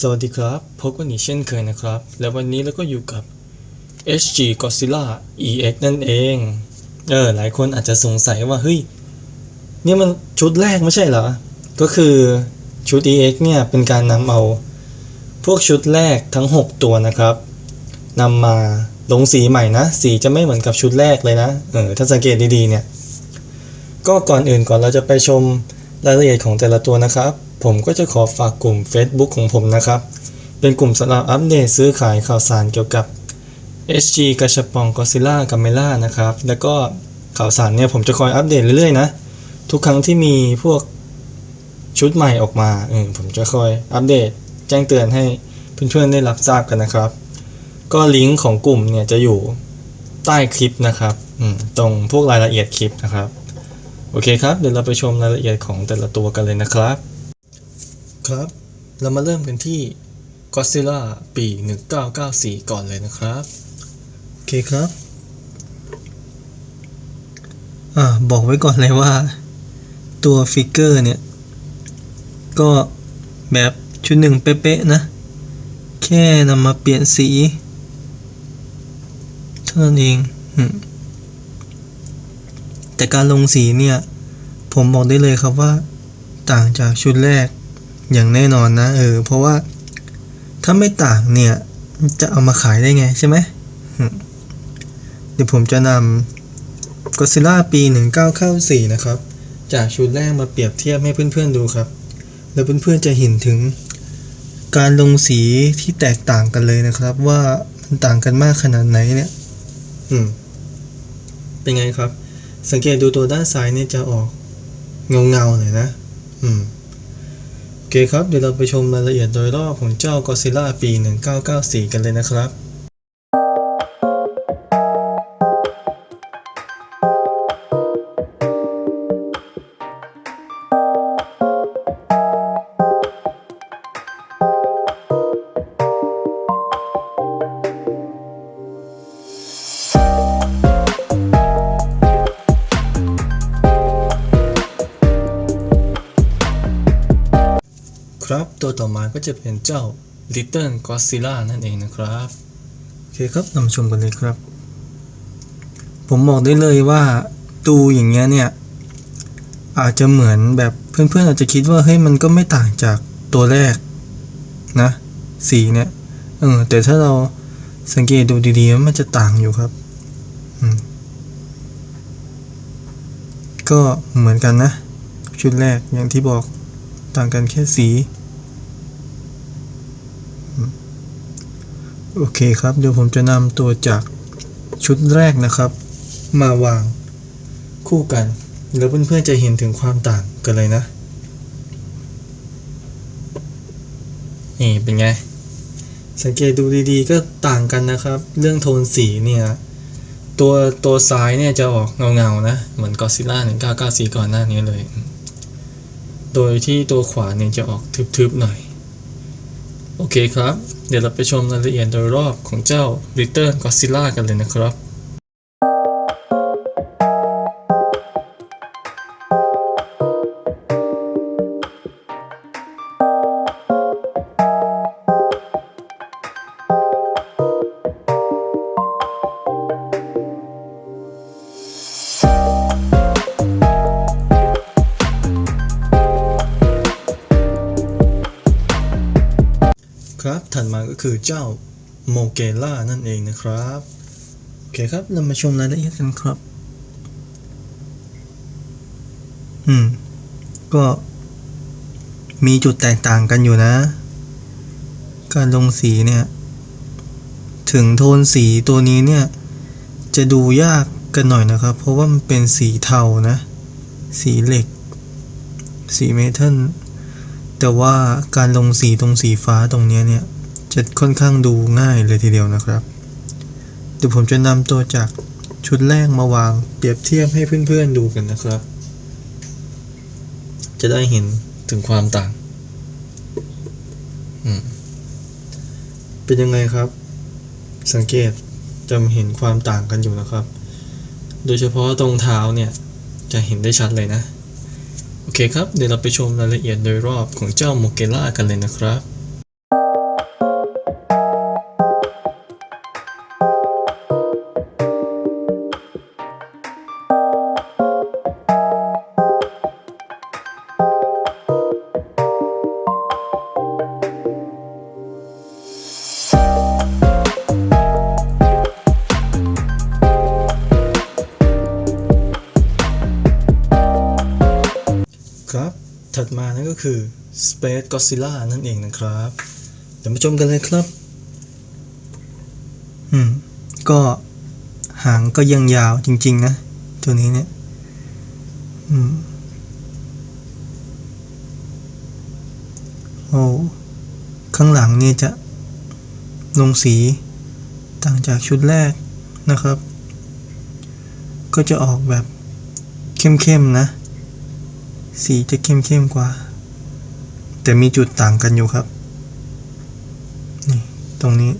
สวัสดีครับ พบกันอีกเช่นเคยนะครับ และวันนี้เราก็อยู่กับ HG Godzilla EX นั่นเอง เออ หลายคนอาจจะสงสัยว่า เฮ้ยเนี่ยมันชุดแรกไม่ใช่เหรอ ก็คือชุด EX เนี่ย เป็นการนำเอา พวกชุดแรกทั้ง 6 ตัวนะครับนำมาลงสีใหม่นะ สีจะไม่เหมือนกับชุดแรกเลยนะ เออ ถ้าสังเกตดีๆเนี่ย ก็ก่อนอื่นก่อนเราจะไปชมรายละเอียดของแต่ละตัวนะครับ ผมก็จะขอฝากกลุ่ม Facebook ของผมนะครับ เป็นกลุ่มสำหรับอัปเดตซื้อขายข่าวสารเกี่ยวกับ SG กระชปองกอซิล่ากัมเมล่านะครับ แล้วก็ข่าวสารเนี่ยผมจะคอยอัปเดตเรื่อยๆนะ ทุกครั้งที่มีพวกชุดใหม่ออกมาเออผมจะคอยอัปเดต แจ้งเตือนให้เพื่อนๆได้รับทราบกันนะครับ ก็ลิงก์ของกลุ่มเนี่ยจะอยู่ใต้คลิปนะครับอืตรงพวกรายละเอียดคลิปนะครับ โอเคครับ เดี๋ยวเราไปชมรายละเอียดของแต่ละตัวกันเลยนะครับ ครับ เรามาเริ่มกันที่ Godzilla ปี 1994 ก่อนเลยนะครับ โอเคครับ อ่า บอกไว้ก่อนเลยว่า ตัวฟิกเกอร์เนี่ย ก็แบบชุดหนึ่งเป๊ะๆนะ แค่นำมาเปลี่ยนสี เท่านั้นเองแต่การลงสีเนี่ย ผมบอกได้เลยครับว่า ต่างจากชุดแรก อย่างแน่นอนนะเออเพราะว่าถ้าไม่ต่างเนี่ยจะเอามาขายได้ไงใช่ไหมเดี๋ยวผมจะนำ Godzilla ปี 1994 นะครับ จากชุดแรกมาเปรียบเทียบให้เพื่อนๆดูครับ แล้วเพื่อนๆจะเห็นถึงการลงสีที่แตกต่างกันเลยนะครับ ว่ามันต่างกันมากขนาดไหนเนี่ย อืม เป็นไงครับ สังเกตดูตัวด้านซ้ายเนี่ยจะออกเงาเงาๆหน่อยนะ อืม เคครับ เดี๋ยวเราไปชมรายละเอียดโดยรอบของเจ้ากอซิล่าปี 1994 กันเลยนะครับ ตัวต่อมาก็จะเป็นเจ้า Little Godzilla นั่นเองนะครับ โอเคครับนำชมกันเลยครับ ผมบอกได้เลยว่าตูอย่างเงี้ยเนี่ย อาจจะเหมือนแบบเพื่อนๆอาจจะคิดว่าเฮ้ยมันก็ไม่ต่างจากตัวแรกนะสีเนี่ยเออแต่ถ้าเราสังเกตดูดีๆมันจะต่างอยู่ครับก็เหมือนกันนะ ชุดแรกอย่างที่บอกต่างกันแค่สีอืม โอเคครับ เดี๋ยวผมจะนำตัวจากชุดแรกนะครับ มาวางคู่กัน แล้วเพื่อนๆจะเห็นถึงความต่างกันเลยนะ นี่เป็นไง สังเกตดูดีๆ ก็ต่างกันนะครับ เรื่องโทนสีเนี่ยตัวตัวซ้ายเนี่ยจะออกเงาๆนะ เหมือนกอซิล่า1994ก่อนหน้านี้เลย โดยที่ตัวขวาเนี่ยจะออกทึบๆหน่อย โอเคครับ เดี๋ยวเราไปชมรายละเอียดโดยรอบของเจ้า Return Godzilla กันเลยนะครับ ครับ ถัดมาก็คือเจ้าโมเกล่านั่นเองนะครับ โอเคครับ เรามาชมรายละเอียดกันครับ อืม ก็มีจุดแตกต่างกันอยู่นะ การลงสีเนี่ย ถึงโทนสีตัวนี้เนี่ย จะดูยากกันหน่อยนะครับ เพราะว่ามันเป็นสีเทานะ สีเหล็ก สีเมทัลแต่ว่าการลงสีตรงสีฟ้าตรงนี้เนี่ย จะค่อนข้างดูง่ายเลยทีเดียวนะครับ เดี๋ยวผมจะนำตัวจากชุดแรกมาวางเปรียบเทียบให้เพื่อนๆดูกันนะครับ จะได้เห็นถึงความต่าง เป็นยังไงครับ สังเกตจะเห็นความต่างกันอยู่นะครับ โดยเฉพาะตรงเท้าเนี่ย จะเห็นได้ชัดเลยนะ โอเคครับ เดี๋ยวเราไปชมรายละเอียดโดยรอบของเจ้าโมเกล่ากันเลยนะครับ ก็คือ Space Godzilla นั่นเองนะครับ เดี๋ยวมาชมกันเลยครับ อืม ก็หางก็ยังยาวจริง ๆ นะ ตัวนี้เนี่ย อืม โอ้ ข้างหลังนี่จะลงสีต่างจากชุดแรกนะครับ ก็จะออกแบบเข้มๆนะ สีจะเข้มๆกว่า แต่มีจุดต่างกันอยู่ครับ นี่ ตรงนี้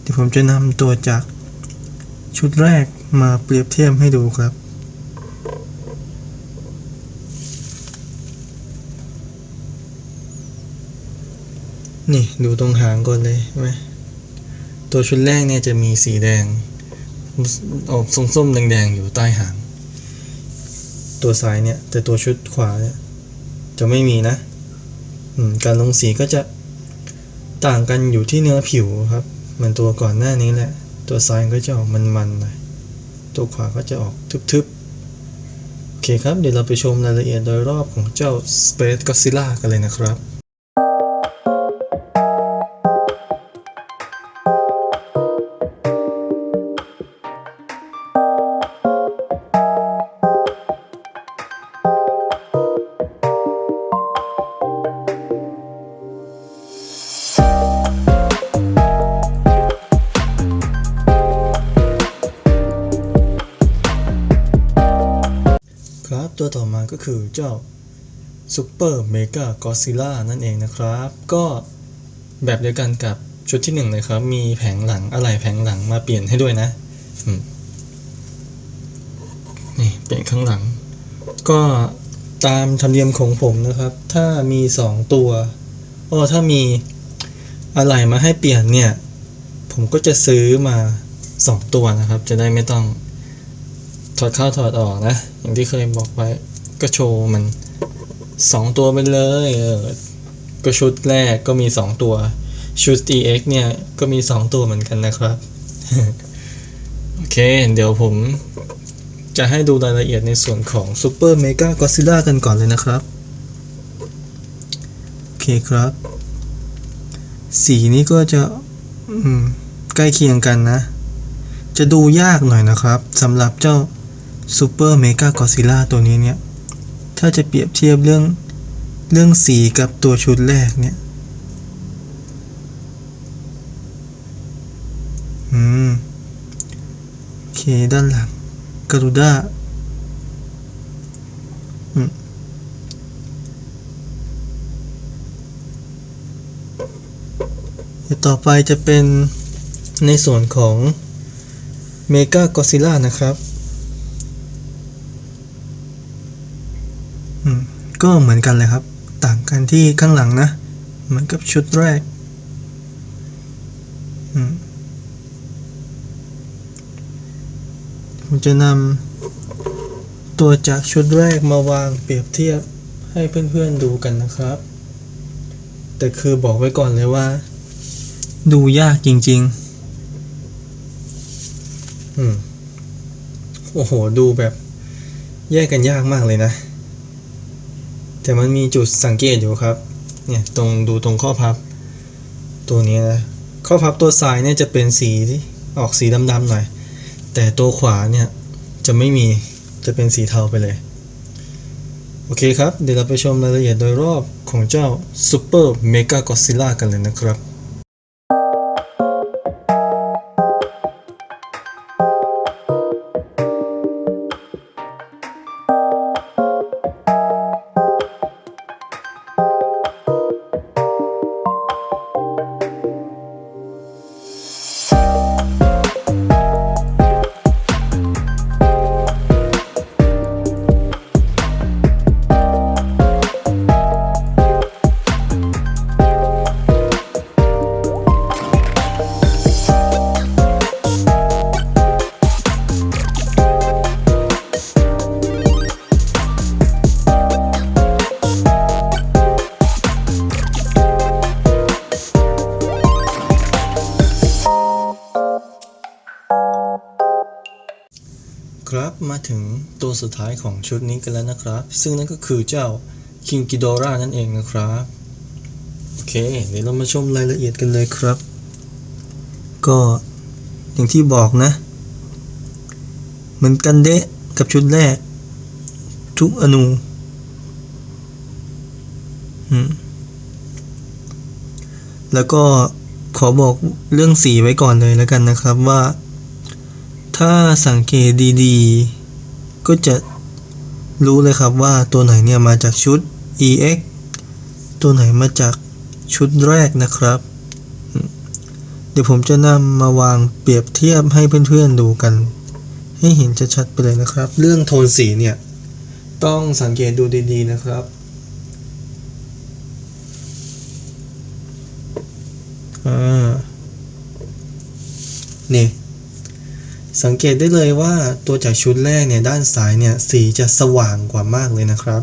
เดี๋ยวผมจะนำตัวจากชุดแรกมาเปรียบเทียบให้ดูครับ นี่ ดูตรงหางก่อนเลยใช่ไหมตัวชุดแรกเนี่ยจะมีสีแดง ออกส้มๆแดงๆอยู่ใต้หาง ตัวซ้ายเนี่ย แต่ตัวชุดขวาเนี่ย จะไม่มีนะ การลงสีก็จะต่างกันอยู่ที่เนื้อผิวครับเหมือนตัวก่อนหน้านี้แหละ ตัวซ้ายก็จะออกมันๆหน่อยตัวขวาก็จะออกทึบๆ โอเคครับ เดี๋ยวเราไปชมรายละเอียดโดยรอบของเจ้า Space Godzilla กันเลยนะครับ ก็คือเจ้า Super Mega Godzilla นั่นเองนะครับ ก็แบบเดียวกันกับชุดที่หนึ่งเลยครับ มีแผงหลังอะไรแผงหลังมาเปลี่ยนให้ด้วยนะนี่เปลี่ยนข้างหลัง ก็ตามธรรมเนียมของผมนะครับ ถ้ามีสองตัวอ้อถ้ามีอะไรมาให้เปลี่ยนเนี่ย ผมก็จะซื้อมาสองตัวนะครับ จะได้ไม่ต้องถอดเข้าถอดออกนะ อย่างที่เคยบอกไป ก็โชว์มันสองตัวไปเลยเออก็ชุดแรกก็มีสองตัวชุด EX เนี่ยก็มีสองตัวเหมือนกันนะครับ โอเค เดี๋ยวผมจะให้ดูรายละเอียดในส่วนของ Super Mega Godzilla กันก่อนเลยนะครับ โอเคครับ สีนี้ก็จะใกล้เคียงกันนะ จะดูยากหน่อยนะครับสำหรับเจ้า Super Mega Godzilla ตัวนี้เนี่ย ถ้าจะเปรียบเทียบเรื่องเรื่องสีกับตัวชุดแรกเนี่ย อืม โอเค ด้านหลังกรูด้าอืมต่อไปจะเป็นในส่วนของเมกากอซิล่านะครับ อืม ก็เหมือนกันเลยครับ ต่างกันที่ข้างหลังนะ เหมือนกับชุดแรกผมจะนำตัวจากชุดแรกมาวางเปรียบเทียบให้เพื่อนๆดูกันนะครับ แต่คือบอกไว้ก่อนเลยว่า ดูยากจริงๆ อืม โอ้โห ดูแบบ แยกกันยากมากเลยนะ แต่มันมีจุดสังเกตอยู่ครับ เนี่ยตรงดูตรงข้อพับ ตัวนี้นะ ข้อพับตัวซ้ายเนี่ยจะเป็นสีที่ออกสีดำๆหน่อย แต่ตัวขวาเนี่ยจะไม่มี จะเป็นสีเทาไปเลย โอเคครับ เดี๋ยวเราไปชมรายละเอียดโดยรอบของเจ้า Super Mega Godzilla กันเลยนะครับ ตัวสุดท้ายของชุดนี้กันแล้วนะครับ ซึ่งนั่นก็คือเจ้า King Ghidorah นั่นเองนะครับ โอเค เดี๋ยวเรามาชมรายละเอียดกันเลยครับ ก็อย่างที่บอกนะ เหมือนกันเดะกับชุดแรก ทุกอนูแล้วก็ขอบอกเรื่องสีไว้ก่อนเลยแล้วกันนะครับว่า ถ้าสังเกตดีๆ ก็จะรู้เลยครับว่าตัวไหนเนี่ยมาจากชุด EX ตัวไหนมาจากชุดแรกนะครับ เดี๋ยวผมจะนำมาวางเปรียบเทียบให้เพื่อนๆดูกัน ให้เห็นชัดๆไปเลยนะครับ เรื่องโทนสีเนี่ย ต้องสังเกตดูดีๆนะครับ อ่า นี่ สังเกตได้เลยว่าตัวจากชุดแรกเนี่ยด้านซ้ายเนี่ยสีจะสว่างกว่ามากเลยนะครับ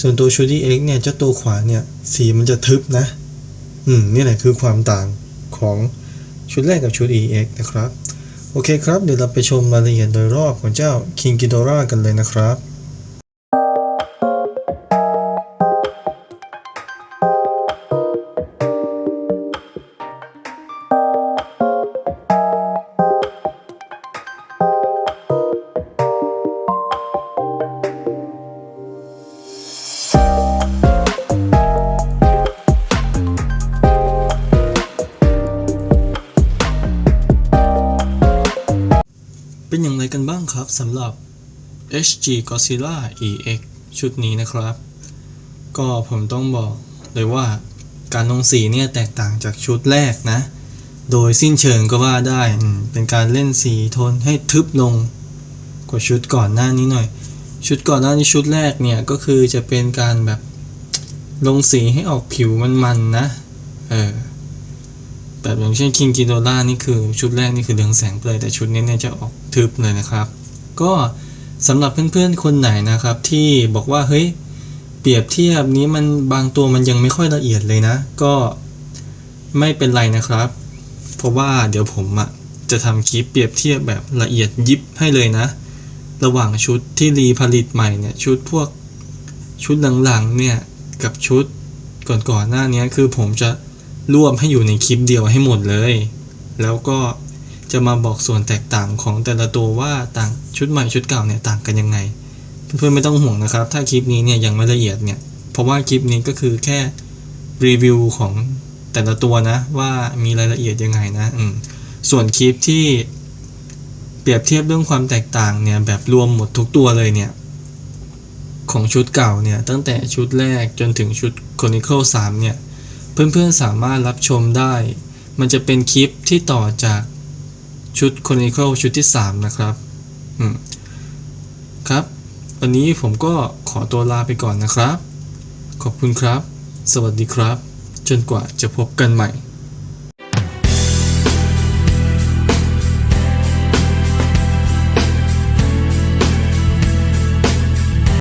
ส่วนตัวชุดที่ X เนี่ยเจ้าตัวขวาเนี่ยสีมันจะทึบนะ อืมนี่แหละคือความต่างของชุดแรกกับชุด EX นะครับ โอเคครับ เดี๋ยวเราไปชมรายละเอียดโดยรอบของเจ้า King Ghidorah กันเลยนะครับ ครับสำหรับ HG Godzilla EX ชุดนี้นะครับ ก็ผมต้องบอกเลยว่าการลงสีเนี่ยแตกต่างจากชุดแรกนะ โดยสิ้นเชิงก็ว่าได้เป็นการเล่นสีโทนให้ทึบลงกว่าชุดก่อนหน้านี้หน่อย ชุดก่อนหน้านี้ชุดแรกเนี่ยก็คือจะเป็นการแบบลงสีให้ออกผิวมันๆนะเออแบบอย่างเช่น King Ghidorah นี่คือชุดแรกนี่คือเรืองแสงไปเลยแต่ชุดนี้เนี่ยจะออกทึบเลยนะครับ ก็สำหรับเพื่อนๆคนไหนนะครับ ที่บอกว่าเฮ้ยเปรียบเทียบนี้มันบางตัวมันยังไม่ค่อยละเอียดเลยนะ ก็ไม่เป็นไรนะครับ เพราะว่าเดี๋ยวผมอะจะทำคลิปเปรียบเทียบแบบละเอียดยิบให้เลยนะ ระหว่างชุดที่รีผลิตใหม่เนี่ยชุดพวกชุดหลังๆเนี่ยกับชุดก่อนๆหน้านี้คือผมจะรวบให้อยู่ในคลิปเดียวให้หมดเลย แล้วก็ จะมาบอกส่วนแตกต่างของแต่ละตัวว่าต่างชุดใหม่ชุดเก่าเนี่ยต่างกันยังไง เพื่อนๆไม่ต้องห่วงนะครับ ถ้าคลิปนี้เนี่ยยังไม่ละเอียดเนี่ยเพราะว่าคลิปนี้ก็คือแค่รีวิวของแต่ละตัวนะว่ามีรายละเอียดยังไงนะอืมส่วนคลิปที่เปรียบเทียบเรื่องความแตกต่างเนี่ยแบบรวมหมดทุกตัวเลยเนี่ยของชุดเก่าเนี่ยตั้งแต่ชุดแรกจนถึงชุด Chronicle 3เนี่ยเพื่อนๆสามารถรับชมได้ มันจะเป็นคลิปที่ต่อจาก ชุด Chronicle ชุดที่ 3 นะครับอืมครับ วันนี้ผมก็ขอตัวลาไปก่อนนะครับ ขอบคุณครับ สวัสดีครับ จนกว่าจะพบกันใหม่